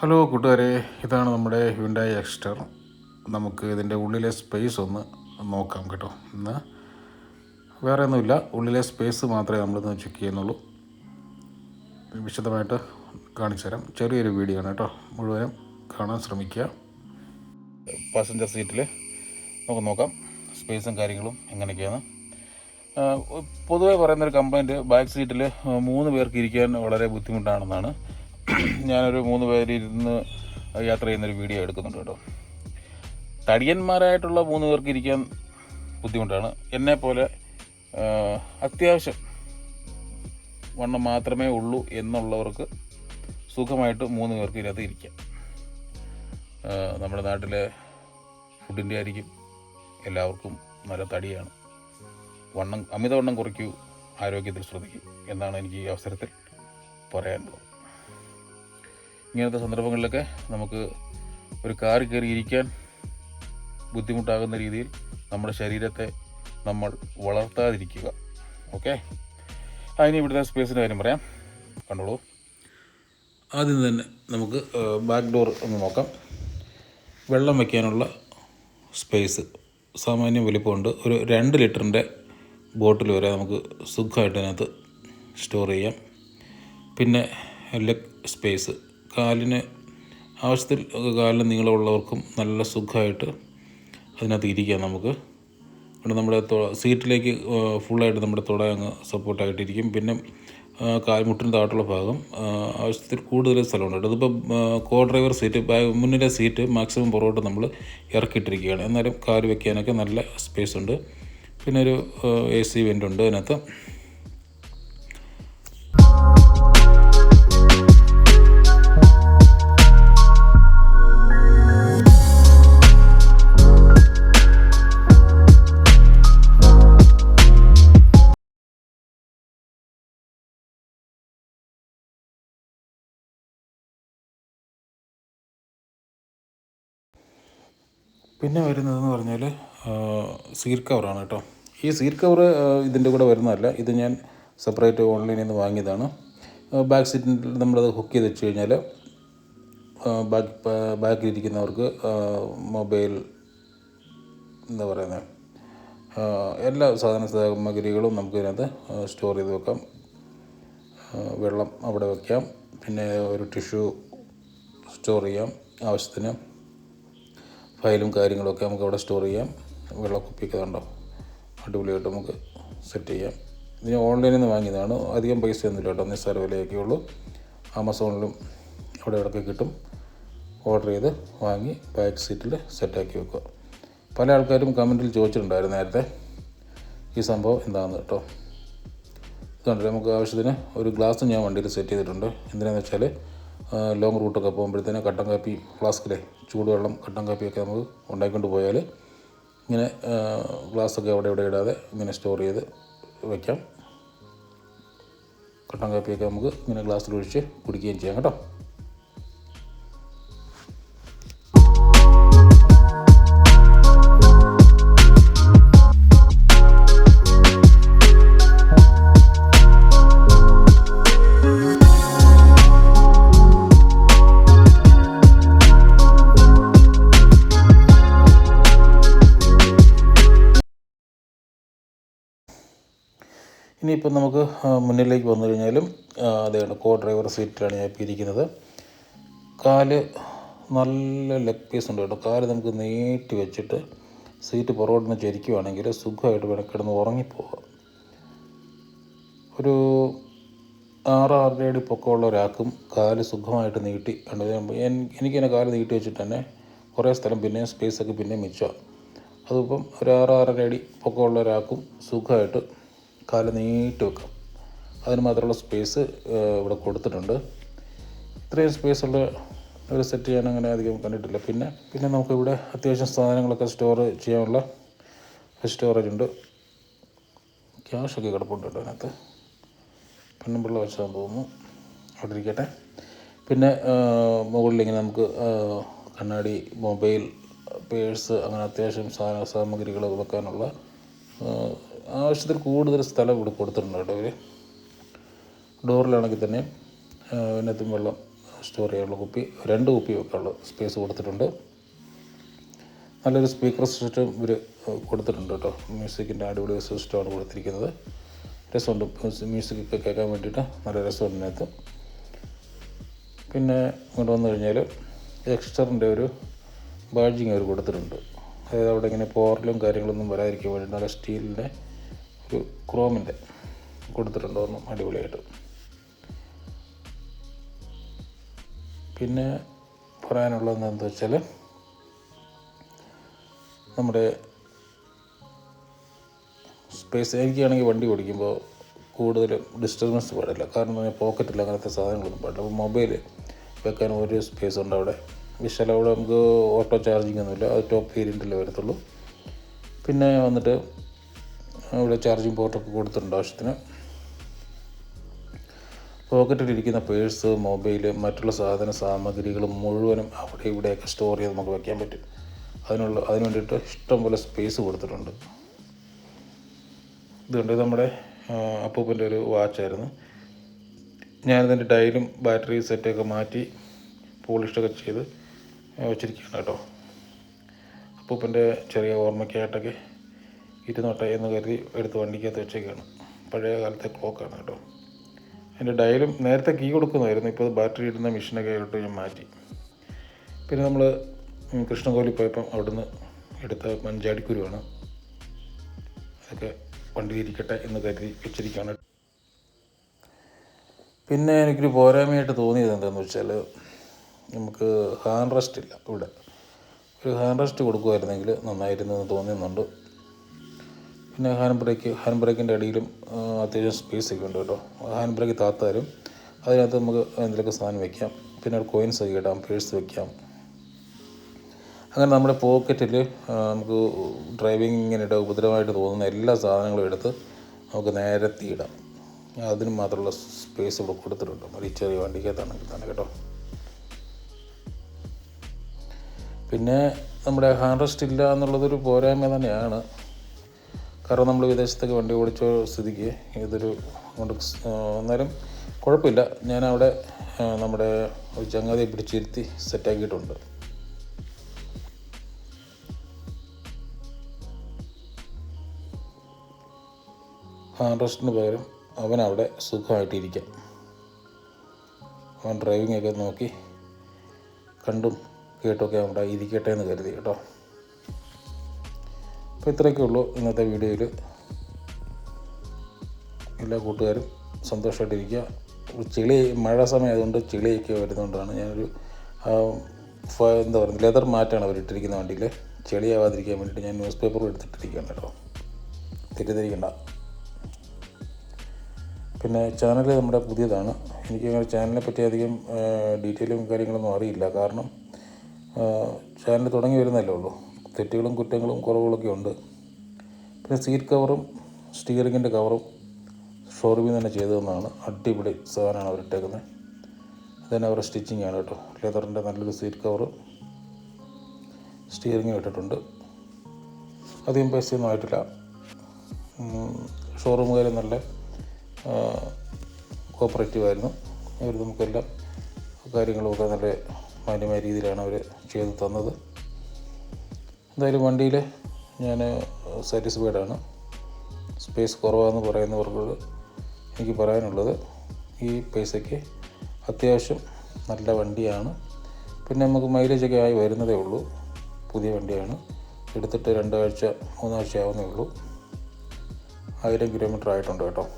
Hello കൂട്ടുകാരെ ഇതാണ് നമ്മുടെ ഹ്യുണ്ടായി എക്സ്റ്റർ നമുക്ക് ഇതിന്റെ ഉള്ളിലെ സ്പേസ് ഒന്ന് നോക്കാം കേട്ടോ. ഇന്ന് വേറെ ഒന്നുമില്ല. ഉള്ളിലെ സ്പേസ് മാത്രമേ നമ്മളിന്ന് ചെക്ക് ചെയ്യുന്നുള്ളൂ. വിശദമായിട്ട് കാണിച്ചു തരാം. ചെറിയൊരു വീഡിയോ ആണ് കേട്ടോ. മുഴുവനും കാണാൻ ശ്രമിക്കുക. പാസഞ്ചർ സീറ്റിൽ നമുക്ക് നോക്കാം. സ്പേസും കാര്യങ്ങളും എങ്ങനെയൊക്കെയാണ്. പൊതുവേ പറയുന്നൊരു കംപ്ലൈന്റ് ബാക്ക് സീറ്റിൽ മൂന്ന് പേർക്ക് ഇരിക്കാൻ വളരെ ബുദ്ധിമുട്ടാണെന്നാണ്. ഞാനൊരു മൂന്ന് പേരിരുന്ന് യാത്ര ചെയ്യുന്നൊരു വീഡിയോ എടുക്കുന്നുണ്ട് കേട്ടോ. തടിയന്മാരായിട്ടുള്ള മൂന്ന് പേർക്ക് ഇരിക്കാൻ ബുദ്ധിമുട്ടാണ്. എന്നെ പോലെ അത്യാവശ്യം വണ്ണം മാത്രമേ ഉള്ളൂ എന്നുള്ളവർക്ക് സുഖമായിട്ട് മൂന്ന് പേർക്ക് ഇതിനകത്ത് ഇരിക്കാം. നമ്മുടെ നാട്ടിലെ ഫുഡിന്റെ ആയിരിക്കും എല്ലാവർക്കും നല്ല തടിയാണ്. വണ്ണം അമിതവണ്ണം കുറയ്ക്കൂ ആരോഗ്യത്തിൽ ശ്രദ്ധിക്കൂ എന്നാണ് എനിക്ക് ഈ അവസരത്തിൽ പറയാനുള്ളത്. ഇങ്ങനത്തെ സന്ദർഭങ്ങളിലൊക്കെ നമുക്ക് ഒരു കാർ കയറി ഇരിക്കാൻ ബുദ്ധിമുട്ടാകുന്ന രീതിയിൽ നമ്മുടെ ശരീരത്തെ നമ്മൾ വളർത്താതിരിക്കുക. ഓക്കെ? അതിന് ഇവിടുത്തെ സ്പേസിന്റെ കാര്യം പറയാം. കണ്ടോളൂ. ആദ്യം തന്നെ നമുക്ക് ബാക്ക് ഡോർ ഒന്ന് നോക്കാം. വെള്ളം വയ്ക്കാനുള്ള സ്പേസ് സാമാന്യം വലിപ്പമുണ്ട്. ഒരു രണ്ട് ലിറ്ററിന്റെ ബോട്ടിൽ വരെ നമുക്ക് സുഖമായിട്ട് അതിനകത്ത് സ്റ്റോർ ചെയ്യാം. പിന്നെ ലെഗ് സ്പേസ് കാലിന് ആവശ്യത്തിൽ കാലിന് നീളമുള്ളവർക്കും നല്ല സുഖമായിട്ട് അതിനകത്ത് ഇരിക്കാം നമുക്ക്. അതുകൊണ്ട് നമ്മുടെ സീറ്റിലേക്ക് ഫുള്ളായിട്ട് നമ്മുടെ തുട അങ്ങ് സപ്പോർട്ടായിട്ടിരിക്കും. പിന്നെ കാൽമുട്ടിന് താഴത്തുള്ള ഭാഗം ആവശ്യത്തിൽ കൂടുതൽ സ്ഥലമുണ്ട് അതിപ്പോൾ കോ ഡ്രൈവർ സീറ്റ് മുന്നിലെ സീറ്റ് മാക്സിമം പുറകോട്ട് നമ്മൾ ഇറക്കിയിട്ടിരിക്കുകയാണ്. എന്നാലും കാൽ വെക്കാനൊക്കെ നല്ല സ്പേസ് ഉണ്ട്. പിന്നെ ഒരു എ സി വെന്റ് ഉണ്ട് അതിനകത്ത്. പിന്നെ വരുന്നതെന്ന് പറഞ്ഞാൽ സീറ്റ് കവറാണ് കേട്ടോ. ഈ സീറ്റ് കവർ ഇതിന്റെ കൂടെ വരുന്നതല്ല. ഇത് ഞാൻ സെപ്പറേറ്റ് ഓൺലൈനിൽ നിന്ന് വാങ്ങിയതാണ്. ബാക്ക് സീറ്റിൽ നമ്മളത് ഹുക്ക് ചെയ്ത് വെച്ച് കഴിഞ്ഞാൽ ബാക്ക് ബാക്കിലിരിക്കുന്നവർക്ക് മൊബൈൽ എന്താ പറയുന്നത് എല്ലാ സാധന സാമഗ്രികളും നമുക്ക് ഇതിനകത്ത് സ്റ്റോർ ചെയ്ത് വെക്കാം. വെള്ളം അവിടെ വയ്ക്കാം പിന്നെ ഒരു ടിഷ്യൂ സ്റ്റോർ ചെയ്യാം ആവശ്യത്തിന്. ഫയലും കാര്യങ്ങളൊക്കെ നമുക്ക് അവിടെ സ്റ്റോർ ചെയ്യാം. വെള്ളക്കുപ്പിയൊക്കെ ഉണ്ടോ അടിപൊളിയായിട്ട് നമുക്ക് സെറ്റ് ചെയ്യാം. ഇത് ഞാൻ ഓൺലൈനിൽ നിന്ന് വാങ്ങിയതാണ്. അധികം പൈസ ഒന്നുമില്ല കേട്ടോ നിസ്സാര വിലയൊക്കെ ഉള്ളൂ. ആമസോണിലും അവിടെ ഇവിടെയൊക്കെ കിട്ടും. ഓർഡർ ചെയ്ത് വാങ്ങി ബാക്ക് സീറ്റിൽ സെറ്റാക്കി വെക്കുക. പല ആൾക്കാരും കമന്റിൽ ചോദിച്ചിട്ടുണ്ടായിരുന്നു നേരത്തെ. ഈ സംഭവം എന്താണെന്ന് കേട്ടോ. ഇതുണ്ട് നമുക്ക് ആവശ്യത്തിന് ഒരു ഗ്ലാസ് ഞാൻ വണ്ടിയിൽ സെറ്റ് ചെയ്തിട്ടുണ്ട്. എന്തിനാന്ന് വെച്ചാൽ ലോങ് റൂട്ടൊക്കെ പോകുമ്പോഴത്തേന് കട്ടൻ കാപ്പി ഫ്ലാസ്കിലെ ചൂടുവെള്ളം കട്ടൻ കാപ്പിയൊക്കെ നമുക്ക് ഉണ്ടാക്കിക്കൊണ്ട് പോയാൽ ഇങ്ങനെ ഗ്ലാസ്സൊക്കെ അവിടെ ഇവിടെ ഇടാതെ ഇങ്ങനെ സ്റ്റോർ ചെയ്ത് വയ്ക്കാം കട്ടൻ കാപ്പിയൊക്കെ നമുക്ക് ഇങ്ങനെ ഗ്ലാസ്സിൽ ഒഴിച്ച് കുടിക്കുകയും ചെയ്യാം കേട്ടോ. ഇനിയിപ്പം നമുക്ക് മുന്നിലേക്ക് വന്നു കഴിഞ്ഞാലും അതെയാണ് കോ ഡ്രൈവർ സീറ്റിലാണ് ഞാൻ ഇപ്പോൾ ഇരിക്കുന്നത്. കാൽ നല്ല ലെഗ് പീസ് ഉണ്ട് കേട്ടോ. കാൽ നമുക്ക് നീട്ടി വെച്ചിട്ട് സീറ്റ് പുറകോട്ട് നിന്ന് ചരിക്കുവാണെങ്കിൽ സുഖമായിട്ട് വേണം കിടന്ന് ഉറങ്ങിപ്പോകാം ഒരു ആറ് ആറര അടി പൊക്കമുള്ള ഒരാൾക്കും കാൽ സുഖമായിട്ട് നീട്ടി. എനിക്കെന്നെ കാൽ നീട്ടി വെച്ചിട്ട് തന്നെ കുറേ സ്ഥലം പിന്നെയും സ്പേസൊക്കെ പിന്നെയും മിച്ചമാണ്. അതിപ്പം ഒരു ആറ് അടി പൊക്കമുള്ള ഒരാൾക്കും സുഖമായിട്ട് കാൽ നീട്ടി വെക്കാം. അതിന് മാത്രമുള്ള സ്പേസ് ഇവിടെ കൊടുത്തിട്ടുണ്ട്. ഇത്രയും സ്പേസ് ഉള്ള ഒരു സെറ്റ് ചെയ്യാൻ അങ്ങനെ അധികം കണ്ടിട്ടില്ല. പിന്നെ പിന്നെ നമുക്കിവിടെ അത്യാവശ്യം സാധനങ്ങളൊക്കെ സ്റ്റോർ ചെയ്യാനുള്ള സ്റ്റോറേജ് ഉണ്ട്. ക്യാഷൊക്കെ കിടപ്പുണ്ട് കേട്ടോ അതിനകത്ത്. പെണ്ണുമ്പിള്ള വെച്ചാൽ തോന്നുന്നു അവിടെ ഇരിക്കട്ടെ. പിന്നെ മുകളിലിങ്ങനെ നമുക്ക് കണ്ണാടി മൊബൈൽ പേഴ്സ് അങ്ങനെ അത്യാവശ്യം സാധന സാമഗ്രികൾ വെക്കാനുള്ള ആവശ്യത്തിൽ കൂടുതൽ സ്ഥലം ഇവിടെ കൊടുത്തിട്ടുണ്ട് കേട്ടോ ഇവർ ഡോറിലാണെങ്കിൽ തന്നെ അതിനകത്തും വെള്ളം സ്റ്റോർ ചെയ്യാനുള്ള കുപ്പി രണ്ട് കുപ്പി വെക്കാനുള്ള സ്പേസ് കൊടുത്തിട്ടുണ്ട്. നല്ലൊരു സ്പീക്കർ സിസ്റ്റം ഇവർ കൊടുത്തിട്ടുണ്ട് കേട്ടോ. മ്യൂസിക്കിന്റെ അടിപൊളി സിസ്റ്റമാണ് കൊടുത്തിരിക്കുന്നത്. രസമുണ്ട് മ്യൂസിക്കൊക്കെ കേൾക്കാൻ വേണ്ടിയിട്ട് നല്ല രസമുണ്ട് ഇതിനകത്ത്. പിന്നെ ഇങ്ങോട്ട് വന്നു കഴിഞ്ഞാൽ എക്സ്റ്ററിന്റെ ഒരു ബാഡ്ജിങ് അവർ കൊടുത്തിട്ടുണ്ട്. അതായത് അവിടെ ഇങ്ങനെ പോറലും കാര്യങ്ങളൊന്നും വരാതിരിക്കാൻ വേണ്ടിയിട്ട് നല്ല സ്റ്റീലിന്റെ ക്രോമിന്റെ കൊടുത്തിട്ടുണ്ട് ഒന്നും അടിപൊളിയായിട്ട്. പിന്നെ പറയാനുള്ളത് എന്താണെന്ന് വെച്ചാൽ നമ്മുടെ സ്പേസ് എനിക്കാണെങ്കിൽ വണ്ടി ഓടിക്കുമ്പോൾ കൂടുതൽ ഡിസ്റ്റർബൻസ് പാടില്ല. കാരണം പോക്കറ്റിൽ അങ്ങനത്തെ സാധനങ്ങളൊന്നും പാടില്ല. അപ്പോൾ മൊബൈൽ വെക്കാൻ ഒരു സ്പേസ് ഉണ്ട് അവിടെ. വിശാല അവിടെ നമുക്ക് ഓട്ടോ ചാർജിങ് ഒന്നുമില്ല. അത് ടോപ്പ് വേരിയന്റിലേ വരത്തുള്ളൂ. പിന്നെ വന്നിട്ട് അവിടെ ചാർജിങ് പോർട്ടൊക്കെ കൊടുത്തിട്ടുണ്ട് ആവശ്യത്തിന്. പോക്കറ്റിലിരിക്കുന്ന പേഴ്സ് മൊബൈൽ മറ്റുള്ള സാധന സാമഗ്രികൾ മുഴുവനും അവിടെ ഇവിടെയൊക്കെ സ്റ്റോർ ചെയ്ത് നമുക്ക് വയ്ക്കാൻ പറ്റും. അതിനുള്ള അതിന് വേണ്ടിയിട്ട് ഇഷ്ടംപോലെ സ്പേസ് കൊടുത്തിട്ടുണ്ട്. ഇതുകൊണ്ട് ഇത് നമ്മുടെ അപ്പൂപ്പന്റെ ഒരു വാച്ചായിരുന്നു ഞാനിതിന്റെ ഡയലും ബാറ്ററി സെറ്റൊക്കെ മാറ്റി പോളിഷൊക്കെ ചെയ്ത് വെച്ചിരിക്കുകയാണ് കേട്ടോ. അപ്പൂപ്പന്റെ ചെറിയ ഓർമ്മയ്ക്കായിട്ടൊക്കെ ഇരുന്നോട്ടെ എന്ന് കരുതി എടുത്ത് വണ്ടിക്കകത്ത് വെച്ചേക്കാണ്. പഴയ കാലത്തെ ക്ലോക്കാണ് കേട്ടോ. അതിന്റെ ഡയലും നേരത്തെ കീ കൊടുക്കുന്നതായിരുന്നു ഇപ്പോൾ ബാറ്ററി ഇടുന്ന മെഷീനൊക്കെ ആയിട്ട് ഞാൻ മാറ്റി. പിന്നെ നമ്മൾ കൃഷ്ണകോലി പോയപ്പം അവിടുന്ന് എടുത്ത മഞ്ചാടിക്കുരുവാണ്. അതൊക്കെ വണ്ടിയിരിക്കട്ടെ എന്ന് കരുതി വെച്ചിരിക്കുകയാണ്. പിന്നെ എനിക്കൊരു പോരായ്മയായിട്ട് തോന്നിയത് എന്താണെന്ന് വെച്ചാൽ നമുക്ക് ഹാൻഡ് റെസ്റ്റ് ഇല്ല ഇവിടെ. ഒരു ഹാൻഡ് റെസ്റ്റ് കൊടുക്കുമായിരുന്നെങ്കിൽ നന്നായിരുന്നു എന്ന് തോന്നുന്നുണ്ട്. പിന്നെ ഹാൻഡ് ബ്രേക്ക് ഹാൻഡ് ബ്രേക്കിന്റെ അടിയിലും അത്യാവശ്യം സ്പേസ് ഒക്കെ ഉണ്ട് കേട്ടോ. ഹാൻഡ് ബ്രേക്ക് താത്താലും അതിനകത്ത് നമുക്ക് എന്തെങ്കിലുമൊക്കെ സാധനം വെക്കാം. പിന്നെ ഒരു കോയിൻസ് ഒക്കെ ഇടാം പേഴ്സ് വെക്കാം. അങ്ങനെ നമ്മുടെ പോക്കറ്റിൽ നമുക്ക് ഡ്രൈവിങ്ങിനിടെ ഉപദ്രവമായിട്ട് തോന്നുന്ന എല്ലാ സാധനങ്ങളും എടുത്ത് നമുക്ക് നേരത്തെ ഇടാം. അതിന് മാത്രമുള്ള സ്പേസ് ഇവിടെ കൊടുത്തിട്ടുണ്ട്. അത് ചെറിയ വണ്ടിക്കകത്താണെങ്കിൽ തന്നെ കേട്ടോ. പിന്നെ നമ്മുടെ ഹാൻഡ് റെസ്റ്റ് ഇല്ല എന്നുള്ളതൊരു പോരായ്മ തന്നെയാണ്. കാരണം നമ്മൾ വിദേശത്തൊക്കെ വണ്ടി ഓടിച്ച സ്ഥിതിക്ക് ഇതൊരു കൊണ്ട് അന്നേരം കുഴപ്പമില്ല. ഞാനവിടെ അവിടെ നമ്മുടെ ഒരു ചങ്ങാതിയെ പിടിച്ചിരുത്തി സെറ്റാക്കിയിട്ടുണ്ട്. ഹാൻഡ് റെസ്റ്റിന് പകരം അവൻ അവിടെ സുഖമായിട്ടിരിക്കാം. അവൻ ഡ്രൈവിംഗ് ഒക്കെ നോക്കി കണ്ടും കേട്ടൊക്കെ അവിടെ ഇരിക്കട്ടെ എന്ന് കരുതി കേട്ടോ. അപ്പോൾ ഇത്രയൊക്കെ ഉള്ളൂ ഇന്നത്തെ വീഡിയോയിൽ. എല്ലാ കൂട്ടുകാരും സന്തോഷമായിട്ടിരിക്കുക. ചെളി മഴ സമയമായതുകൊണ്ട് ചെളിയൊക്കെ വരുന്നതുകൊണ്ടാണ് ഞാനൊരു എന്താ പറയുക ലെതർ മാറ്റാണ് അവർ ഇട്ടിരിക്കുന്ന വണ്ടിയിൽ. ചെളിയാവാതിരിക്കാൻ വേണ്ടിയിട്ട് ഞാൻ ന്യൂസ് പേപ്പർ എടുത്തിട്ടിരിക്കുകയാണ് കേട്ടോ. തെറ്റിദ്ധരിക്കണ്ട. പിന്നെ ചാനൽ നമ്മുടെ പുതിയതാണ്. എനിക്ക് അങ്ങനെ ചാനലിനെ പറ്റി അധികം ഡീറ്റെയിലും കാര്യങ്ങളൊന്നും അറിയില്ല. കാരണം ചാനൽ തുടങ്ങി വരുന്നല്ലേ ഉള്ളൂ. തെറ്റുകളും കുറ്റങ്ങളും കുറവുകളൊക്കെ ഉണ്ട്. പിന്നെ സീറ്റ് കവറും സ്റ്റിയറിങ്ങിന്റെ കവറും ഷോറൂമിൽ തന്നെ ചെയ്തു തന്നതാണ് അടിപൊളി സാധനമാണ് അവരിട്ടേക്കുന്നത് ഇതന്നെ അവരുടെ സ്റ്റിച്ചിങ് ആണ് കേട്ടോ. ലെതറിന്റെ നല്ലൊരു സീറ്റ് കവറ് സ്റ്റിയറിങ് ഇട്ടിട്ടുണ്ട്. അധികം പൈസയൊന്നും ആയിട്ടില്ല. ഷോറൂമുകാർ നല്ല കോപ്പറേറ്റീവ് ആയിരുന്നു. അവർ നമുക്കെല്ലാം കാര്യങ്ങളുമൊക്കെ നല്ല മാന്യമായ രീതിയിലാണ് അവർ ചെയ്തു തന്നത്. എന്തായാലും വണ്ടിയിൽ ഞാൻ സാറ്റിസ്ഫൈഡ് ആണ് സ്പേസ് കുറവാണെന്ന് പറയുന്നവർക്കോട് എനിക്ക് പറയാനുള്ളത് ഈ പൈസയ്ക്ക് അത്യാവശ്യം നല്ല വണ്ടിയാണ്. പിന്നെ നമുക്ക് മൈലേജൊക്കെ ആയി വരുന്നതേ ഉള്ളൂ. പുതിയ വണ്ടിയാണ്. എടുത്തിട്ട് രണ്ടാഴ്ച മൂന്നാഴ്ച ആവുന്നേ ഉള്ളൂ. ആയിരം കിലോമീറ്റർ ആയിട്ടുണ്ട് കേട്ടോ.